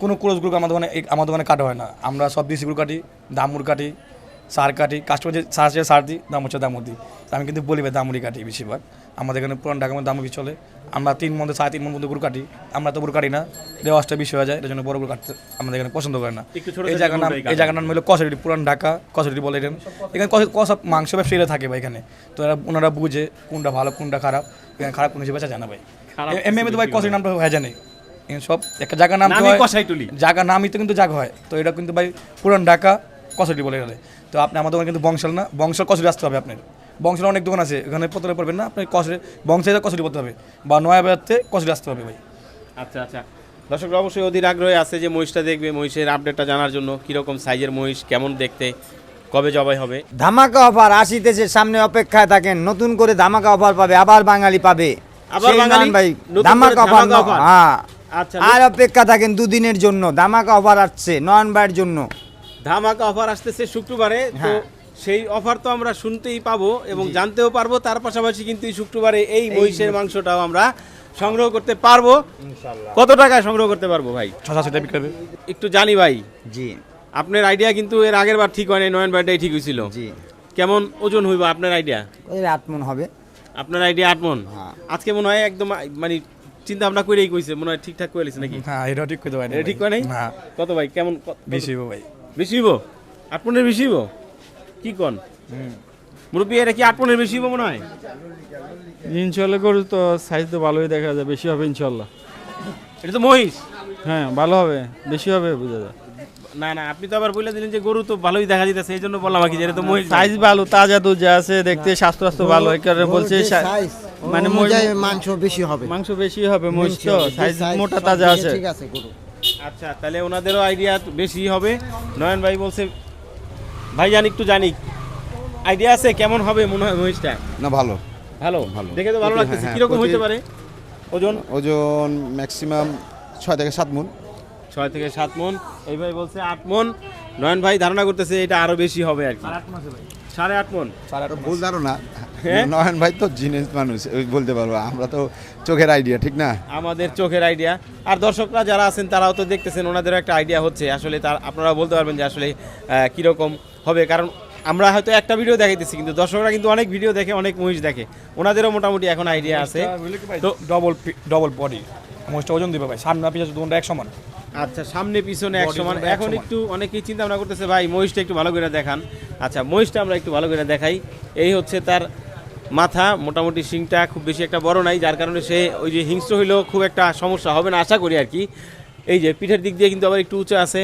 কোনো close group আমাদের দোকানে আমার দোকানে কাটা হয় না। আমরা সব দিই সিগুর কাটি দামুর কাটি সার কাটি কাস্টমার যে সার চেয়ে সার দিই দাম হচ্ছে দামুর দিই। আমি কিন্তু বলি ভাই দামুরি কাটি বেশিরভাগ। আমাদের এখানে পুরান ঢাকার মধ্যে দামুরি চলে। আমরা তিন মধ্যে সাড়ে তিন মন মধ্যে গরু কাটি। আমরা তো গরু কাটি না। রেওয়াজটা বেশি হয়ে যায় এর জন্য বড় গরু কাটতে আমাদের এখানে পছন্দ করে না। এই জায়গার নাম এই। জায়গার নাম হলো কসরিটি পুরান ঢাকা কসরিটি বলে এখানে এখানে কস- কসব মাংস ব্যবসায়ীরা থাকে ভাই এখানে। তো এরা ওনারা বুঝে কোনটা ভালো কোনটা খারাপ। এখানে খারাপ কোন হিসেবে জানা ভাই। এমনি এমনি তো ভাই কসরি নামটা হয়ে জানে সব একটা জায়গার নাম নামই কষাইটুলি। জায়গা নামই তো কিন্তু জায়গা হয়। তো এটা কিন্তু ভাই পুরান ঢাকা কসরি বলে গেলে। তো আপনি আমার দোকানে কিন্তু বংশাল না বংশাল কসরি আসতে হবে আপনার। বংশাল অনেক দোকান আছে এখানে প্রথমে পড়বেন না আপনি কসরি বংশালে কসরি পড়তে হবে। বা নয়াবাড়িতে কসরি আসতে হবে ভাই। আচ্ছা আচ্ছা। দর্শকরা অবশ্যই অধীর আগ্রহে আছে যে মহিষটা দেখবে মহিষের আপডেটটা জানার জন্য কীরকম সাইজের মহিষ কেমন দেখতে কবে জবাই হবে। ধামাকা অফার আসিতেছে সামনে অপেক্ষায় থাকেন নতুন করে ধামাকা অফার পাবে আবার বাঙালি পাবে। আবার বাঙালি? ভাই ধামাকা অফার হ্যাঁ। আর অপেক্ষা থাকেন দুদিনের জন্য। ধামাকা অফার আসছে নয়ন ভাইয়ের জন্য। ধামাকা অফার আসতেছে শুক্রবারে তো হ্যাঁ। সেই অফার তো আমরা শুনতেই পাবো এবং জানতেও পারব। তার পাশাপাশি কিন্তু এই শুক্রবারে এই মহিষের মাংসটাও আমরা সংগ্রহ করতে পারব। কত টাকায় সংগ্রহ করতে পারব ভাই? ছ সাতশো বিক্রি একটু জানি ভাই। জি। আপনার আইডিয়া কিন্তু এর আগের বার ঠিক হয়নি নয়ন বারটাই ঠিক হয়েছিল। জি। কেমন ওজন হইব আপনার আইডিয়া আটমন হবে। আপনার আইডিয়া আট মন? হ্যাঁ। আজকে মনে হয় একদম মানে চিন্তা ভাবনা করেই কইছে মনে হয় ঠিকঠাক করে লিছে নাকি? হ্যাঁ এটাও ঠিক করতে পারি এটা ঠিক করে নাই? না কত ভাই কেমন বেশি হইবো ভাই। বেশি হইব? আট মনের বেশি হইব? কি কন? মুরব্বী এটা কি আট মনের বেশি হইব মনে হয়? ইনশাল্লাহ গরু তো সাইজ তো ভালোই দেখা যায় বেশি হবে ইনশাল্লাহ এটা তো মহিষ? হ্যাঁ ভালো হবে বেশি হবে বোঝা যায়। না না আপনি তো আবার বলে দিলেন যে গরু তো ভালোই দেখা যাইতেছে এই জন্য বললাম আর কি যে এটা তো মহিষ সাইজ ভালো তাজা দুধ যা আছে দেখতে স্বাস্থ্য স্বাস্থ্য ভালো এই কারণে বলছে সা- মানে অনুযায়ী মাংস বেশি হবে। মাংস বেশি হবে মহিষ তো? সাইজ মোটা তাজা আছে। ঠিক আছে গরু। আচ্ছা তাহলে ওনাদেরও আইডিয়া বেশি হবে। নয়ন ভাই বলছে ভাইজান একটু জানি। আইডিয়া আছে? কেমন হবে মনে হয় মহিষটা? না ভালো। ভালো? ভালো। দেখে তো ভালো লাগতেছে। হ্যাঁ, কীরকম প্রতি- পারে? ওজন? ওজন ম্যাক্সিমাম ছয় থেকে সাত মন। ছয় থেকে সাত মন। এই ভাই বলছে আট মন। নয়ন ভাই ধারণা করতেছে এটা আরও বেশি হবে আর কি। সাড়ে আট মন। ভুল ধারণা? নয়ন ভাই তো জিনিস মানুষ ওই বলতে পারব আমরা তো চোখের আইডিয়া ঠিক না? আমাদের চোখের আইডিয়া আর দর্শকরা যারা আছেন তারাও তো দেখতেছেন ওনাদেরও একটা আইডিয়া হচ্ছে। আসলে তার আপনারা বলতে পারবেন যে আসলে আহ, কীরকম হবে। কারণ আমরা হয়তো একটা ভিডিও দেখাইতেছি কিন্তু দর্শকরা কিন্তু অনেক ভিডিও দেখে অনেক মহিষ দেখে। ওনাদেরও মোটামুটি এখন আইডিয়া আছে। তো ডবল ডবল বডি মোষটা ওজন দিবে ভাই সামনে পিছনে দুটো এক সমান আচ্ছা সামনে পিছনে এক সমান এখন একটু অনেকেই চিন্তা ভাবনা করতেছে ভাই মহিষটা একটু ভালো করে দেখান। আচ্ছা মহিষটা আমরা একটু ভালো করে দেখাই। এই হচ্ছে তার মাথা মোটামুটি শিংটা খুব বেশি একটা বড় নাই যার কারণে সে ওই যে হিংস্র হইলেও খুব একটা সমস্যা হবে না আশা করি আর কি এই যে পিঠের দিক দিয়ে কিন্তু আবার একটু উঁচু আছে।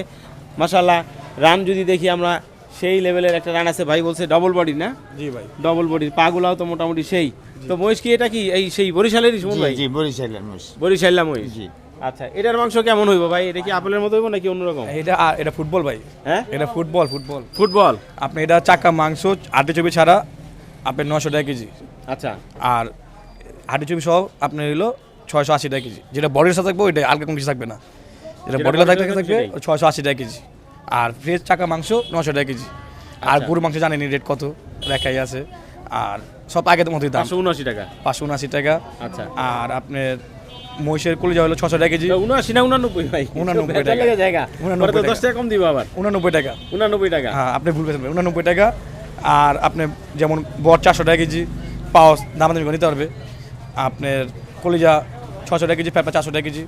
মাসাল্লাহ রান যদি দেখি আমরা সেই লেভেলের একটা রান আছে। ভাই বলছে ডবল বডি না? জি ভাই। ডবল বডির পাগুলাও তো মোটামুটি সেই। তো মহিষ কি এটা কি এই সেই বরিশালেরই সুমন ভাই? জি বরিশালের মোষ বরিশাল্লা মহিষ? জি। আচ্ছা এটার মাংস কেমন হইব ভাই? এটা কি আপেলের মতো হইব নাকি অন্যরকম? এটা এটা ফুটবল ভাই। হ্যাঁ? এটা ফুটবল ফুটবল। ফুটবল? আপনি এটা চাকা মাংস আটে চবি ছাড়া আপনার নশো টাকা কেজি। আচ্ছা। আর হাঁটি চবি সহ আপনার হলো ছয়শো আশি টাকা কেজি। যেটা বডির সাথে থাকবে ওইটা আলগা কোনো কিছু থাকবে না। যেটা বডির body থাকবে। ছয়শো আশি টাকা কেজি। আর ফ্রেশ চাকা মাংস নশো টাকা কেজি। আর আচ্ছা। গরু মাংস জানেনি রেট কত রেখাই আছে। আর সব আগের মতোই দাম। পাঁচশো উনআশি টাকা। পাঁচশো উনআশি টাকা। আচ্ছা। আর আপনার মহিষের কলিজা হলো ছশো টাকা কেজি। তো উনআশি না উনানব্বই ভাই? 89 ভেজাল টাকা। জায়গা। 89 পরে তো দশ টাকা। টাকা কম দিব আবার। উনানব্বই টাকা। উনানব্বই টাকা। হ্যাঁ আপনি ভুল পেয়েছেন উনানব্বই টাকা আর আপনি যেমন বর চারশো টাকা কেজি পাওস দাম দামি নিতে পারবে। আপনার কলিজা ছশো টাকা কেজি পেঁপা চারশো টাকা কেজি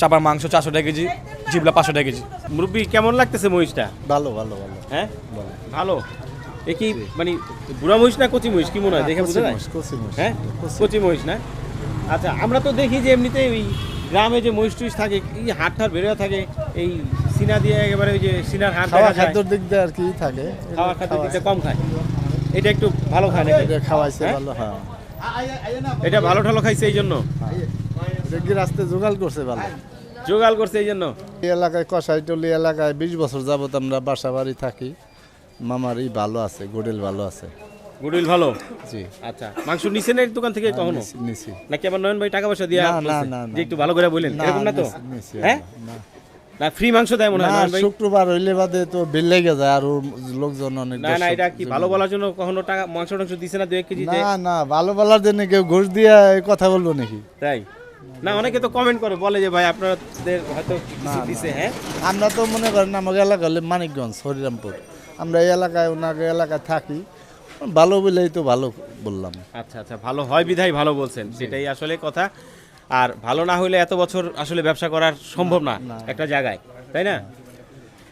চাপার মাংস চারশো টাকা কেজি জিবলা পাঁচশো টাকা কেজি। মুরব্বী কেমন লাগতেছে মহিষটা? ভালো ভালো ভালো। হ্যাঁ? ভালো। এ কি মানে বুড়া মহিষ না কচি মহিষ? কি মনে হয়? দেখে বুঝে যায়? কচি মোষ হ্যাঁ? কচি। মহিষ না? আচ্ছা আমরা তো দেখি যে এমনিতে ওই গ্রামে যে মহিষ টুইষ থাকে এই হাট ঠাট বেরোয়া থাকে এই সিনা দিয়ে একেবারে ওই যে সিনার হাট খাওয়া খাদ্যর দিক দিয়ে আর কি থাকে। খাওয়া খাদ্য দিকটা কম খায়। এটা একটু ভালো খায় নাকি? খাওয়াইছে হ্যাঁ? ভালো হ্যাঁ। এটা ভালো ঠালো খাইছে এই জন্য? রাস্তায় জোগাড় করছে ভালো? জোগাল করছে এই জন্য? এই এলাকায় কষাইটলি এলাকায় বিশ বছর যাবত আমরা বাসা বাড়ি থাকি। মামারই ভালো আছে গোডেল ভালো আছে। গুডউইল ভালো? জি। আচ্ছা মাংস নিচে নেই দোকান থেকে কখনো? নিছি- নাকি আবার নয়ন ভাই টাকা পয়সা দিয়া না, না, না। একটু ভালো করে বললেন না, এরকম না তো? হ্যাঁ? না। ফ্রি মাংস দেয় মনে হয় না শুক্রবার হইলে বাদে তো বিল লেগে যায় আর লোকজন অনেক না না এটা কি ভালো বলার জন্য কখনো টাকা মাংস টাংস দিছে না দু এক কেজি না না ভালো বলার জন্য কেউ ঘুষ দিয়ে এই কথা বলব নাকি? তাই? না অনেকে তো কমেন্ট করে বলে যে ভাই আপনাদের হয়তো কিছু দিছে হ্যাঁ? আমরা তো মনে করেন আমাকে এলাকা হলে মানিকগঞ্জ হরিরামপুর। আমরা এই এলাকায় ওনাকে এলাকায় থাকি। ভালো বলেই তো ভালো বললাম। আচ্ছা আচ্ছা ভালো হয় বিধায় ভালো বলছেন সেটাই আসলে কথা। আর ভালো না হলে এত বছর আসলে ব্যবসা করার সম্ভব না একটা জায়গায় তাই না?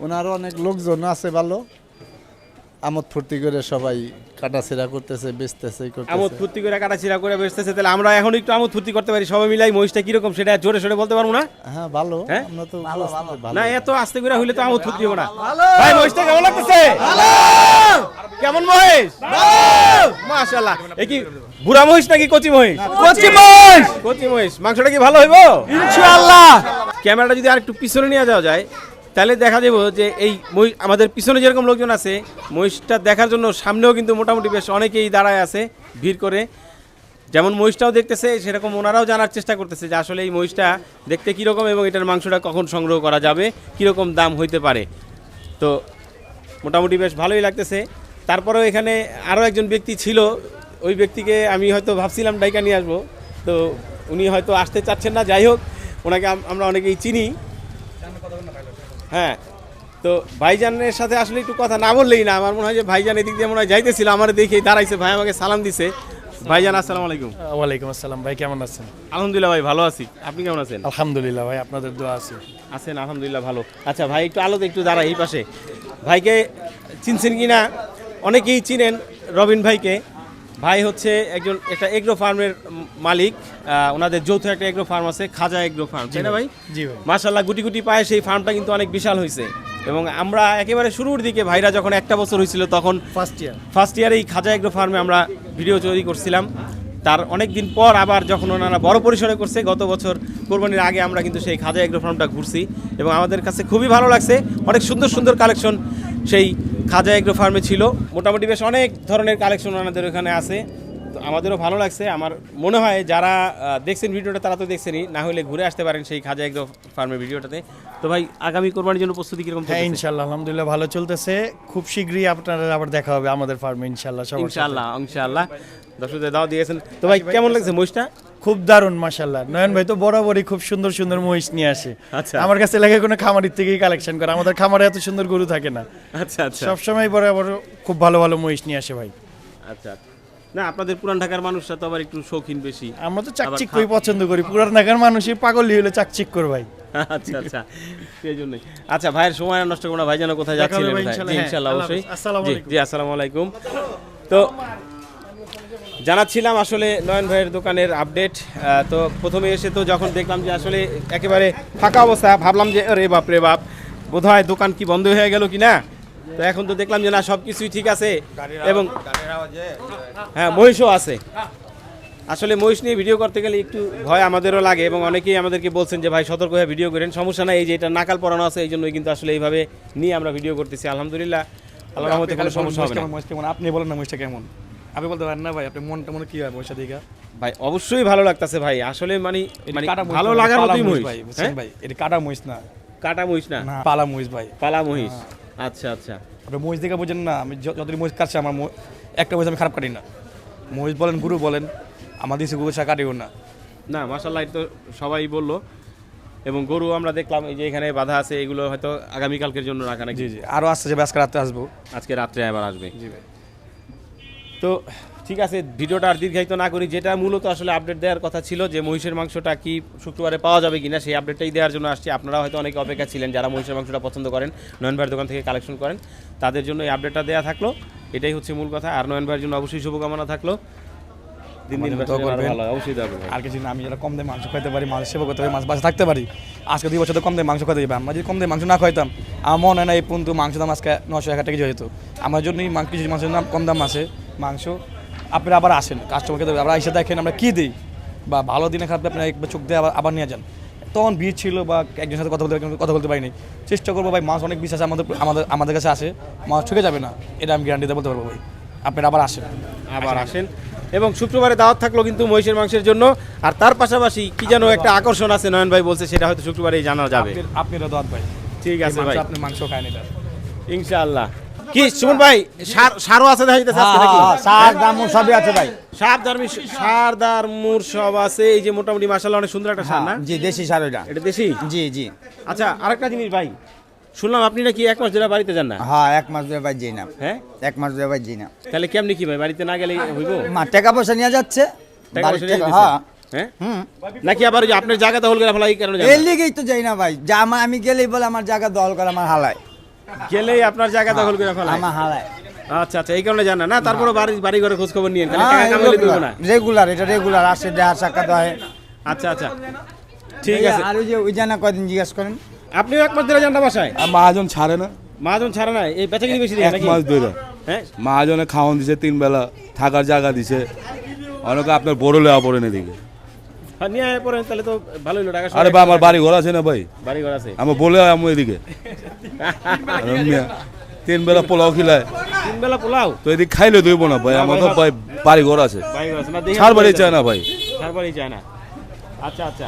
ওনারও অনেক লোকজন আছে ভালো। আমোদ ফুর্তি করে সবাই কাটাছেড়া করতেছে বেচতেছে আমোদ ফুর্তি করে কাটা ছিড়া করে বেসতেছে তাহলে আমরা এখন একটু আমোদ ফুর্তি করতে পারি সবাই মিলাই মহিষটা কীরকম সেটা জোরে সোরে বলতে পারব না? হ্যাঁ ভালো। হ্যাঁ? আমরা তো ভালো না এত আস্তে করে হইলে তো আমোদ ফুর্তি হবে না। ভাই মহিষটা কেমন লাগতেছে? কেমন মাশাআল্লাহ। এ কি বুড়া মহিষ নাকি কচি মহিষ? কচি মহিষ। কচি মহিষ। মাংসটা কি ভালো হইব? ইনশাআল্লাহ। ক্যামেরাটা যদি আর একটু পিছনে নিয়ে যাওয়া যায় তাহলে দেখা যাবে যে এই মহিষ আমাদের পিছনে যেরকম লোকজন আছে মহিষটা দেখার জন্য সামনেও কিন্তু মোটামুটি বেশ অনেকেই দাঁড়ায় আছে ভিড় করে। যেমন মহিষটাও দেখতেছে সেরকম ওনারাও জানার চেষ্টা করতেছে যে আসলে এই মহিষটা দেখতে কীরকম এবং এটার মাংসটা কখন সংগ্রহ করা যাবে কীরকম দাম হইতে পারে। তো মোটামুটি বেশ ভালোই লাগতেছে। তারপরেও এখানে আরও একজন ব্যক্তি ছিল। ওই ব্যক্তিকে আমি হয়তো ভাবছিলাম ডাইকা নিয়ে আসব। তো উনি হয়তো আসতে চাচ্ছেন না যাই হোক ওনাকে আমরা অনেকেই চিনি। হ্যাঁ তো ভাইজানের সাথে আসলে একটু কথা না বললেই না আমার মনে হয় যে ভাইজান এদিক দিয়ে মনে হয় যাইতেছিল আমার দেখে দাঁড়াইছে ভাই আমাকে সালাম দিছে। ভাইজান আসসালামু আলাইকুম। ওয়ালাইকুম আসসালাম ভাই কেমন আছেন? আলহামদুলিল্লাহ ভাই ভালো আছি। আপনি কেমন আছেন? আলহামদুলিল্লাহ ভাই আপনাদের দোয়া আছে। আছেন আলহামদুলিল্লাহ ভালো। আচ্ছা ভাই একটু আলোতে একটু দাঁড়াই এই পাশে। ভাইকে চিনছেন কি না? অনেকেই চিনেন রবিন ভাইকে। ভাই হচ্ছে একজন একটা এগ্রো ফার্মের মালিক ওনাদের যৌথ একটা এগ্রো ফার্ম আছে খাজা এগ্রো ফার্ম তাই না ভাই? জি ভাই। মাশাল্লাহ গুটি গুটি পায়ে সেই ফার্মটা কিন্তু অনেক বিশাল হয়েছে এবং আমরা একেবারে শুরুর দিকে ভাইরা যখন একটা বছর হয়েছিল তখন ফার্স্ট ইয়ার ফার্স্ট ইয়ার এই খাজা এগ্রো ফার্মে আমরা ভিডিও তৈরি করছিলাম। তার অনেক দিন পর আবার যখন ওনারা বড় পরিসরে করছে গত বছর কোরবানির আগে আমরা কিন্তু সেই খাজা এগ্রো ফার্মটা ঘুরছি এবং আমাদের কাছে খুবই ভালো লাগছে। অনেক সুন্দর সুন্দর কালেকশন সেই খাজা এগ্রো ফার্মে ছিল। মোটামুটি বেশ অনেক ধরনের কালেকশন ওনাদের ওখানে আছে। তো আমাদেরও ভালো লাগছে। আমার মনে হয় যারা দেখছেন ভিডিওটা তারা তো দেখছেনই। না হলে ঘুরে আসতে পারেন সেই খাজা এগ্রো ফার্মের ভিডিওটাতে। তো ভাই আগামী কোরবানির জন্য প্রস্তুতি কীরকম হ্যাঁ ইনশাল্লাহ আলহামদুলিল্লাহ ভালো চলতেছে। খুব শীঘ্রই আপনারা আবার দেখা হবে আমাদের ফার্মে ইনশাল্লাহ সবার সাথে। ইনশাআল্লাহ ইনশাআল্লাহ দর্শকদের দাও দিয়েছেন। তো ভাই কেমন লাগছে মহিষটা? খুব দারুণ মাশাল্লাহ নয়ন ভাই তো বরাবরই খুব সুন্দর সুন্দর মহিষ নিয়ে আসে। আচ্ছা। আমার কাছে লাগে কোনো খামারের থেকেই কালেকশন করে। আমাদের খামারে এত সুন্দর গরু থাকে না। আচ্ছা আচ্ছা। সবসময় বরাবর খুব ভালো ভালো মহিষ নিয়ে আসে ভাই। আচ্ছা না আপনাদের পুরান ঢাকার মানুষরা তো আবার একটু শৌখিন বেশি। আমরা তো চাকচিক করি পছন্দ করি। পুরান ঢাকার মানুষই পাগলই হলে চাকচিক কর ভাই। আচ্ছা আচ্ছা। সেই জন্যই। আচ্ছা ভাইয়ের সময় নষ্ট করো না। ভাই যেন কোথায় যাচ্ছিলেন ভাই, কোথায়? ইনশাল্লাহ, জি, হ্যাঁ, ইনশাল্লাহ আল্লাহ অবশ্যই। জি আসসালামু আলাইকুম। তো জানাচ্ছিলাম আসলে নয়ন ভাইয়ের দোকানের আপডেট তো প্রথমে এসে তো যখন দেখলাম যে আসলে একেবারে ফাঁকা অবস্থা ভাবলাম যে রে বাপ রে বাপ বোধহয় দোকান কি বন্ধ হয়ে গেল কি না তো এখন তো দেখলাম যে না সব কিছুই ঠিক আছে। এবং হ্যাঁ মহিষও আছে। আসলে মহিষ নিয়ে ভিডিও করতে গেলে একটু ভয় আমাদেরও লাগে এবং অনেকেই আমাদেরকে বলছেন যে ভাই সতর্ক হয়ে ভিডিও করেন সমস্যা নাই এই যে এটা নাকাল পরানো আছে এই জন্যই কিন্তু আসলে এইভাবে নিয়ে আমরা ভিডিও করতেছি। আলহামদুলিল্লাহ আল্লাহ রহমতে কোনো সমস্যা হবে না। আপনি বলেন না মহিষটা কেমন। আপনি বলতে পারেন না ভাই আপনি মনটা মনে কি হয় মহিষটা দিঘা ভাই অবশ্যই ভালো লাগতেছে ভাই। আসলে মানে মানে ভালো লাগার মতোই মহিষ ভাই বুঝছেন হ্যাঁ? ভাই? এটা কাটা মহিষ না। কাটা মহিষ না? পালা মহিষ ভাই। পালা মহিষ? আচ্ছা আচ্ছা। আপনি মহিষ দেখে বুঝেন না আমি যতদিন মহিষ কাটছে আমার একটা মহিষ আমি খারাপ কাটি না। মহিষ বলেন গুরু বলেন আমার দিছে গুরু কাটিও না। না মাসাল্লাহ তো সবাই বলল। এবং গরু আমরা দেখলাম এই যে এখানে বাধা আছে এগুলো হয়তো আগামীকালকের জন্য রাখা নাকি? জি জি। আরও আসছে যে আজকে রাতে আসব। আজকে রাত্রে আবার আসবে। জি ভাই। তো ঠিক আছে ভিডিওটা আর দীর্ঘায়িত না করি। যেটা মূলত আসলে আপডেট দেওয়ার কথা ছিল যে মহিষের মাংসটা কি শুক্রবারে পাওয়া যাবে কিনা সেই আপডেটটাই দেওয়ার জন্য আসছি। আপনারা হয়তো অনেকে অপেক্ষা ছিলেন যারা মহিষের মাংসটা পছন্দ করেন নয়ন ভাইয়ের দোকান থেকে কালেকশন করেন। তাদের জন্য এই আপডেটটা দেওয়া থাকল। এটাই হচ্ছে মূল কথা। আর নয়ন ভাইয়ের জন্য অবশ্যই শুভকামনা থাকল। দিন দিন। ভালো অবশ্যই আর কিছু না আমি যারা কম দামে মাংস খাইতে পারি মাছ সেবা করতে পারি মাছ বাসা থাকতে পারি আজকে দুই বছর তো কম দামে মাংস খাইতে যাবে আমরা যদি কম দামে মাংস না খাইতাম আমার মনে হয় না এই পর্যন্ত মাংস দাম আজকে নশো এক টাকা যেত। আমার জন্যই মাংস কিছু মাংসের দাম কম দাম আছে। মাংস আপনারা আবার আসেন কাস্টমারকে দেবেন আবার এসে দেখেন আমরা কী দিই। বা ভালো দিনে খারাপ আপনারা একবার চোখ দিয়ে আবার আবার নিয়ে যান। তখন ভিড় ছিল বা একজনের সাথে কথা বলতে কথা বলতে পারিনি। চেষ্টা করব ভাই মাছ অনেক বিশ্বাস আমাদের আমাদের আমাদের কাছে আসে। মাছ ঠকে যাবে না এটা আমি গ্যারান্টিতে বলতে পারব ভাই। আপনারা আবার আসেন। আবার আসেন। এবং শুক্রবারে দাওয়াত থাকল কিন্তু মহিষের মাংসের জন্য। আর তার পাশাপাশি কি যেন একটা আকর্ষণ আছে নয়ন ভাই বলছে সেটা হয়তো শুক্রবারেই জানা যাবে। আপনার- আপনারও দাঁত ভাই। ঠিক আছে ভাই। আপনি মাংস খায় না এটা। ইনশাআল্লাহ। কি সুমন ভাই সার সারও আছে দেখা যাইতেছে আজকে নাকি? হ্যাঁ, সার দামুর সবই আছে ভাই। সার দারমি সার দার মুর সব আছে। এই যে মোটামুটি মাশাআল্লাহ অনেক সুন্দর একটা সার না? জি দেশি সার ওইটা এটা দেশি? জি জি। আচ্ছা আরেকটা জিনিস ভাই। শুনলাম আপনি নাকি এক মাস ধরে বাড়িতে যান না? হ্যাঁ এক মাস ধরে ভাই যাই না। হ্যাঁ? এক মাস ধরে ভাই যাই না। তাহলে কেমনি কি ভাই বাড়িতে না গেলে হইব? মা টাকা পয়সা নিয়ে যাচ্ছে। টাকা বাড়ির পয়সা নিয়ে? হ্যাঁ। হ্যাঁ? হুম। নাকি আবার ওই যে আপনার জায়গা দখল করে ফেলা এই কারণে যান এর না? লিগেই তো যাই না ভাই। যা আমার আমি গেলেই বলে আমার জায়গা দল করে আমার হালায়। গেলেই আপনার জায়গা দখল করে ফেলা আমার হালায় আচ্ছা আচ্ছা এই কারণে জান না? না। তারপরে বাড়ি বাড়ি ঘরে খোঁজ খবর নিয়ে না? রেগুলার এটা রেগুলার আসে দেহা সাক্ষাৎ হয়। আচ্ছা আচ্ছা। ঠিক আছে। আর ওই যে ওই জানা কয়দিন জিজ্ঞেস করেন? আপনিও এক মাস ধরে যান না বাসায়? আর মহাজন ছাড়ে না। মাজন ছাড়া না এই বেচা কিনি বেশি এক মাস ধরে। হ্যাঁ? মহাজনে খাওয়ান দিছে তিন বেলা থাকার জায়গা দিছে। অনেকে আপনার বড় লেওয়া পড়েন এদিকে। হ্যাঁ, নিয়ে আয় পরে তাহলে তো ভালোই হলো টাকা আরে বা আমার বাড়ি ঘর আছে না ভাই? বাড়ি ঘর আছে। আমার বলে আমি এদিকে। তিন বেলা পোলাও খিলায়। তিন বেলা পোলাও? তো এদিকে খাইলে দইব না ভাই আমার তো ভাই বাড়ি ঘর আছে ছাড় বাড়ি চায় না ভাই। ছাড় বাড়ি চায় না। আচ্ছা আচ্ছা।